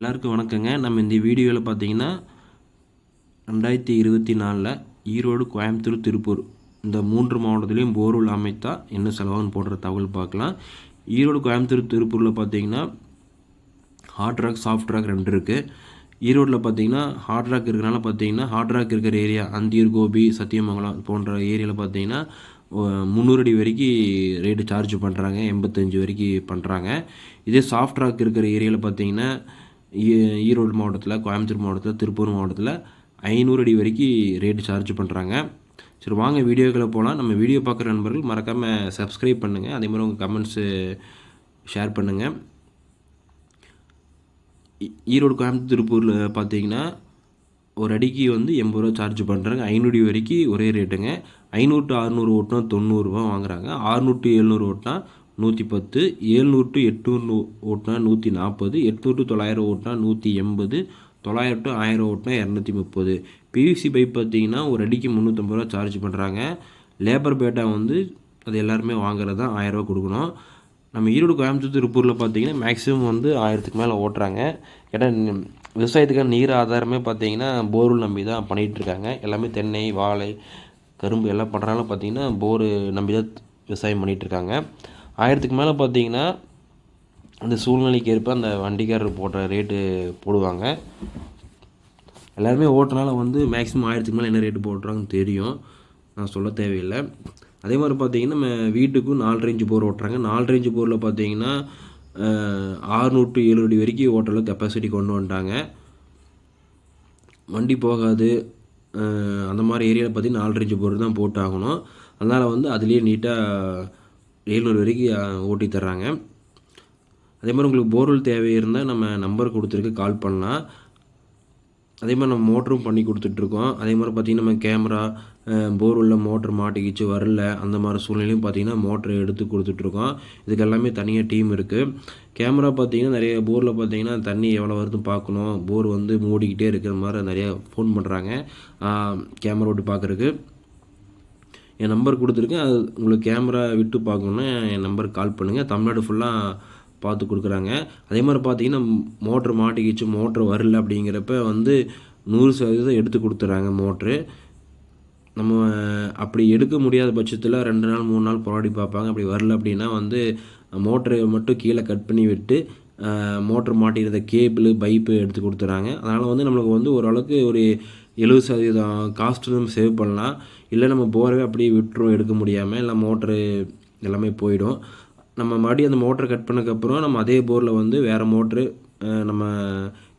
எல்லாருக்கும் வணக்கங்க. நம்ம இந்த வீடியோவில் பார்த்தீங்கன்னா ரெண்டாயிரத்தி இருபத்தி நாலில் ஈரோடு கோயம்புத்தூர் திருப்பூர் இந்த மூன்று மாவட்டத்துலேயும் போர்வெல் அமைத்தா என்ன செலவாகுன்னு போடுற தகவல் பார்க்கலாம் ஈரோடு கோயம்புத்தூர் திருப்பூரில் பார்த்தீங்கன்னா ஹார்ட் ராக் சாஃப்ட் ராக் ரெண்டு இருக்குது ஈரோட்டில் பார்த்தீங்கன்னா ஹார்ட் ராக் இருக்கிறனால பார்த்தீங்கன்னா ஹார்ட் ராக் இருக்கிற ஏரியா அந்தியூர் கோபி சத்தியமங்கலம் போன்ற ஏரியாவில் பார்த்தீங்கன்னா முந்நூறு அடி வரைக்கும் ரேட்டு சார்ஜ் பண்ணுறாங்க எண்பத்தஞ்சு வரைக்கும் பண்ணுறாங்க இதே சாஃப்ட் ராக் இருக்கிற ஏரியாவில் பார்த்தீங்கன்னா ஈரோடு மாவட்டத்தில் கோயம்புத்தூர் மாவட்டத்தில் திருப்பூர் மாவட்டத்தில் ஐநூறு அடி வரைக்கும் ரேட்டு சார்ஜ் பண்ணுறாங்க சரி வாங்க வீடியோக்களை போகலாம் நம்ம வீடியோ பார்க்குற நண்பர்கள் மறக்காமல் சப்ஸ்கிரைப் பண்ணுங்கள் அதே மாதிரி உங்கள் கமெண்ட்ஸு ஷேர் பண்ணுங்கள் ஈரோடு கோயம்புத்தூர் திருப்பூரில் பார்த்தீங்கன்னா ஒரு அடிக்கு வந்து எண்பது ரூபா சார்ஜ் பண்ணுறாங்க ஐநூறு வரைக்கும் ஒரே ரேட்டுங்க. ஐநூறு டு அறுநூறு ஓட்டினா தொண்ணூறுரூவா வாங்குறாங்க. அறுநூறு டு எழுநூறு ஓட்டினா நூற்றி பத்து ஏழ்நூறு டு எட்நூறு ஓட்டினா நூற்றி நாற்பது எட்நூறு டு தொள்ளாயிரம் ஓட்டினா நூற்றி எண்பது தொள்ளாயிரம் டு ஆயிரம் ஓட்டினா இரநூத்தி முப்பது. பிவிசி பைப் பார்த்தீங்கன்னா ஒரு அடிக்கு முந்நூற்றம்பது ரூபா சார்ஜ் பண்ணுறாங்க லேபர் பேட்டா வந்து அது எல்லாருமே வாங்குறது தான் ஆயிரரூவா கொடுக்கணும். நம்ம ஈரோடு கோயம்புத்தூர் திருப்பூரில் பார்த்தீங்கன்னா மேக்ஸிமம் வந்து ஆயிரத்துக்கு மேலே ஓட்டுறாங்க. ஏன்னா விவசாயத்துக்கான நீர் ஆதாரமே பார்த்தீங்கன்னா போர்வெல் நம்பி தான் பண்ணிகிட்ருக்காங்க எல்லாமே தென்னை வாழை கரும்பு எல்லாம் பண்ணுறாங்க பார்த்தீங்கன்னா போரு நம்பி தான் விவசாயம் பண்ணிகிட்ருக்காங்க ஆயிரத்துக்கு மேலே பார்த்தீங்கன்னா அந்த சூழ்நிலைக்கு ஏற்ப அந்த வண்டிக்காரர் போடுற ரேட்டு போடுவாங்க. எல்லாருமே ஓட்டுறனால வந்து மேக்ஸிமம் ஆயிரத்துக்கு மேலே என்ன ரேட்டு போடுறாங்கன்னு தெரியும். நான் சொல்ல தேவையில்லை. அதே மாதிரி பார்த்தீங்கன்னா நம்ம வீட்டுக்கும் நாலு ரேஞ்சு போர் ஓட்டுறாங்க. நாலு ரேஞ்சு போரில் பார்த்தீங்கன்னா ஆறுநூறு டு ஏழு அடி வரைக்கும் ஓட்டலில் கெப்பாசிட்டி கொண்டு வந்துட்டாங்க. வண்டி போகாது. அந்த மாதிரி ஏரியாவில் பார்த்தீங்கன்னா நாலு ரேஞ்சு போர் தான் போட்டாகணும். அதனால் வந்து அதுலேயே நீட்டாக வேலூர் வரைக்கும் ஓட்டி தர்றாங்க. அதே மாதிரி உங்களுக்கு போர்வெல் தேவை இருந்தால் நம்ம நம்பர் கொடுத்துருக்கு கால் பண்ணலாம். அதே மாதிரி நம்ம மோட்டரும் பண்ணி கொடுத்துட்ருக்கோம். அதே மாதிரி பார்த்திங்கன்னா நம்ம கேமரா போர்வெல்லில் மோட்ரு மாட்டிக்கிச்சு வரல அந்த மாதிரி சூழ்நிலையும் பார்த்திங்கன்னா மோட்ரு எடுத்து கொடுத்துட்ருக்கோம். இதுக்கு எல்லாமே தனியாக டீம் இருக்குது கேமரா பார்த்திங்கன்னா நிறைய போரில் பார்த்திங்கன்னா தண்ணி எவ்வளோ வருது பார்க்கணும் போர் வந்து மூடிக்கிட்டே இருக்கிற மாதிரி நிறையா ஃபோன் பண்ணுறாங்க கேமரா விட்டு பார்க்குறக்கு என் நம்பர் கொடுத்துருக்கேன். அது உங்களுக்கு கேமரா விட்டு பார்க்கணுன்னா என் நம்பருக்கு கால் பண்ணுங்கள் தமிழ்நாடு ஃபுல்லாக பார்த்து கொடுக்குறாங்க. அதே மாதிரி பார்த்தீங்கன்னா மோட்ரு மாட்டிக்கிச்சு மோட்ரு வரல அப்படிங்கிறப்ப வந்து நூறு சதவீதம் எடுத்து கொடுத்துட்றாங்க மோட்ரு. நம்ம அப்படி எடுக்க முடியாத பட்சத்தில் ரெண்டு நாள் மூணு நாள் போராடி பார்ப்பாங்க. அப்படி வரல அப்படின்னா வந்து மோட்ரு மட்டும் கீழே கட் பண்ணி விட்டு மோட்ரு மாட்டிருந்த கேபிள் பைப்பு எடுத்து கொடுத்துட்றாங்க அதனால் வந்து நம்மளுக்கு வந்து ஓரளவுக்கு ஒரு எழுபது சதவீதம் காஸ்ட்டு நம்ம சேவ் பண்ணலாம். இல்லை நம்ம போரவே அப்படியே விட்டுரும் எடுக்க முடியாமல் இல்லை மோட்ரு எல்லாமே போயிடும். நம்ம மறுபடியும் அந்த மோட்டரை கட் பண்ணக்கப்புறம் நம்ம அதே போரில் வந்து வேறு மோட்ரு நம்ம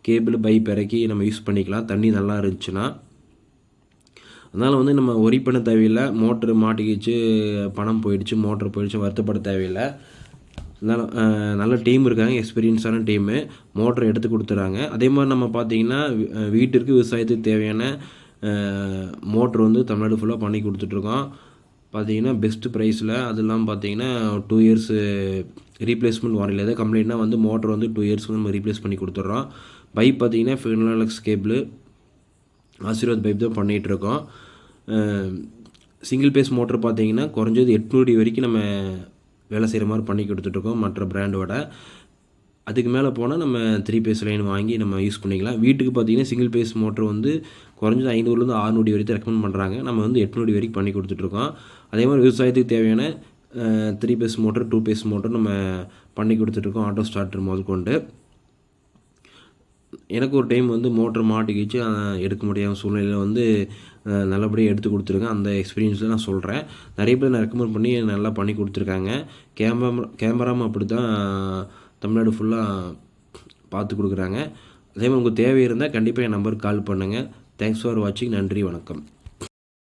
கேபிள் பைப் இறக்கி நம்ம யூஸ் பண்ணிக்கலாம். தண்ணி நல்லா இருந்துச்சுன்னா. அதனால் வந்து நம்ம ஒரி பண்ண தேவையில்லை. மோட்ரு மாட்டிக்கிச்சு பணம் போயிடுச்சு மோட்ரு போயிடுச்சு வருத்தப்பட தேவையில்லை. நல்ல டீம் இருக்காங்க எக்ஸ்பீரியன்ஸான டீமு மோட்டர் எடுத்து கொடுத்துறாங்க. அதே மாதிரி நம்ம பார்த்திங்கன்னா வீட்டிற்கு விவசாயத்துக்கு தேவையான மோட்ரு வந்து தமிழ்நாடு ஃபுல்லாக பண்ணி கொடுத்துட்ருக்கோம். பார்த்தீங்கன்னா பெஸ்ட்டு ப்ரைஸில் அதெல்லாம் பார்த்தீங்கன்னா டூ இயர்ஸு ரீப்ளேஸ்மெண்ட் வாரண்டியில் எதாவது கம்ப்ளைண்ட்னா வந்து மோட்டர் வந்து டூ இயர்ஸ் நம்ம ரீப்ளேஸ் பண்ணி கொடுத்துட்றோம். பைப் பார்த்தீங்கன்னா ஃபினாலக்ஸ் கேபிள் ஆசீர்வாத் பைப் தான் பண்ணிகிட்ருக்கோம் சிங்கிள் பேஸ் மோட்டர் பார்த்தீங்கன்னா குறைஞ்சது எட்நூறு வரைக்கும் நம்ம வேலை செய்கிற மாதிரி பண்ணி கொடுத்துட்ருக்கோம் மற்ற பிராண்டோட அதுக்கு மேலே போனால் நம்ம த்ரீ பேஸ் லைன் வாங்கி நம்ம யூஸ் பண்ணிக்கலாம். வீட்டுக்கு பார்த்தீங்கன்னா சிங்கிள் பேஸ் மோட்டர் வந்து குறைஞ்சது ஐநூறுலேருந்து ஆறுநூடி வரைக்கும் ரெக்கமெண்ட் பண்ணுறாங்க நம்ம வந்து எட்நூடி வரைக்கும் பண்ணி கொடுத்துட்ருக்கோம். அதே மாதிரி விவசாயத்துக்கு தேவையான three phase motor two phase motor நம்ம பண்ணி கொடுத்துட்ருக்கோம். ஆட்டோ ஸ்டார்டர் முதல் கொண்டு எனக்கு ஒரு டைம் வந்து மோட்டர் மாட்டிக்கிச்சு எடுக்க முடியாத சூழ்நிலையில் வந்து நல்லபடியாக எடுத்து கொடுத்துருங்க. அந்த எக்ஸ்பீரியன்ஸில் நான் சொல்கிறேன் நிறைய பேர் நான் ரெக்கமெண்ட் பண்ணி நல்லா பண்ணி கொடுத்துருக்காங்க. கேமரா கேமராவும் அப்படி தான் தமிழ்நாடு ஃபுல்லாக பார்த்து கொடுக்குறாங்க. அதே மாதிரி உங்களுக்கு தேவை இருந்தால் கண்டிப்பாக என் நம்பருக்கு கால் பண்ணுங்கள் தேங்க்ஸ் ஃபார் வாட்சிங் நன்றி வணக்கம்.